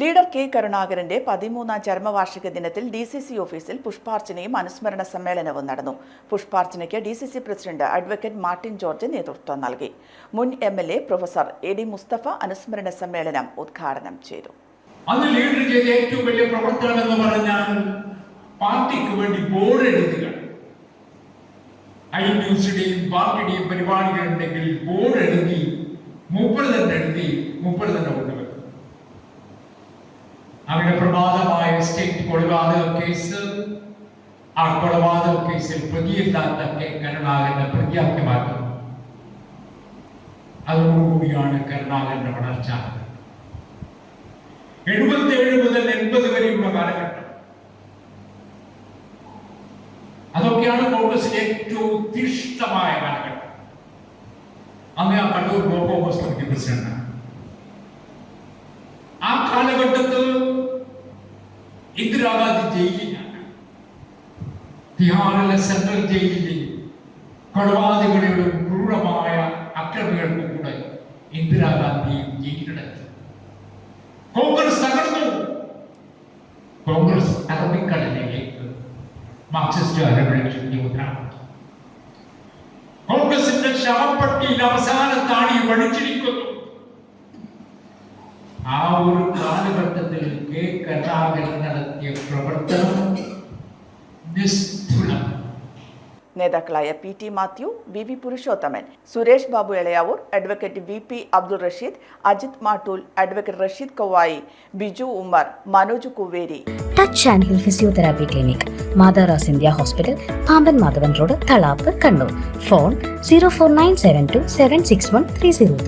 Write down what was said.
Leader K കരുണാകരന്റെ പതിമൂന്നാം ചരമവാർഷിക ദിനത്തിൽ D C C ഓഫീസിൽ പുഷ്പാർച്ചനയും അനുസ്മരണ സമ്മേളനവും നടന്നു. പുഷ്പാർച്ചനയ്ക്ക് D C C president advocate Martin George നേതൃത്വം നൽകി. മുൻ M L A professor A D Mustafa അനുസ്മരണ സമ്മേളനം ഉദ്ഘാടനം ചെയ്തു. അന്ന് ലീഡർ ചെയ്ത ഏറ്റവും വലിയ പ്രവർത്തനം എന്ന് പറഞ്ഞാൽ പാർട്ടിക്ക് വേണ്ടി ബോർഡ് എഴുതുക. ഐ ന്യൂസിന്റെയും പാർട്ടിയുടെയും പരിപാടികളുണ്ടെങ്കിൽ ബോർഡ് സ്റ്റേറ്റ് കൊലപാതക കേസ് ആ കൊലപാതക കേസിൽ പ്രതിയില്ലാത്ത കെ കരുണാകരനെ പ്രതിയാക്കി മാറ്റും അതോടുകൂടിയാണ് കരുണാകരന്റെ വളർച്ച. എഴുപത്തിയേഴ് മുതൽ എൺപത് വരെയുള്ള കാലഘട്ടം. അതൊക്കെയാണ് കോൺഗ്രസിലെ ഏറ്റവും ഉത്തിഷ്ടമായ കാലഘട്ടം. അന്ന് ആ കണ്ണൂർ ബ്ലോക്ക് കോൺഗ്രസ് കമ്മിറ്റി പ്രസിഡന്റാണ് ആ കാലഘട്ടത്തിൽ ഇന്ദിരാഗാന്ധി ജയിലിലാണ് തിഹാറിലെ സെൻട്രൽ ജയിലിൽ കൊലപാതകളുടെ ക്രൂരമായ അക്രമികൾക്ക് കൂടെ ഇന്ദിരാഗാന്ധിയും ജയിലിലടച്ചു. കോൺഗ്രസ് തകർന്നു. കോൺഗ്രസ് അറബിക്കടലിലേക്ക് മാർക്സിസ്റ്റുകാരെ വിളിച്ചു ഉദാഹരണം കോൺഗ്രസിന്റെ ശവപ്പെട്ടിയിൽ അവസാനത്താണ് ഈ വടിച്ചിരിക്കുന്നു ആ ഒരു കാലഘട്ടത്തിൽ കെ കരുണാകരൻ നടത്തിയ പ്രവർത്തനം നിസ്തുലം നേതാക്കളായ P T Mathew V V Purushothaman Suresh Babu Elayavoor advocate V P Abdul Rasheed Ajith Mattool advocate Rasheed Kavvayi Biju Umar Manoj Kuveri. Touch and hill physiotherapy clinic മാതാറാസ് India hospital Pamban Madhavan road Thalap Kannur. Phone zero four nine seven two seven six one three zero three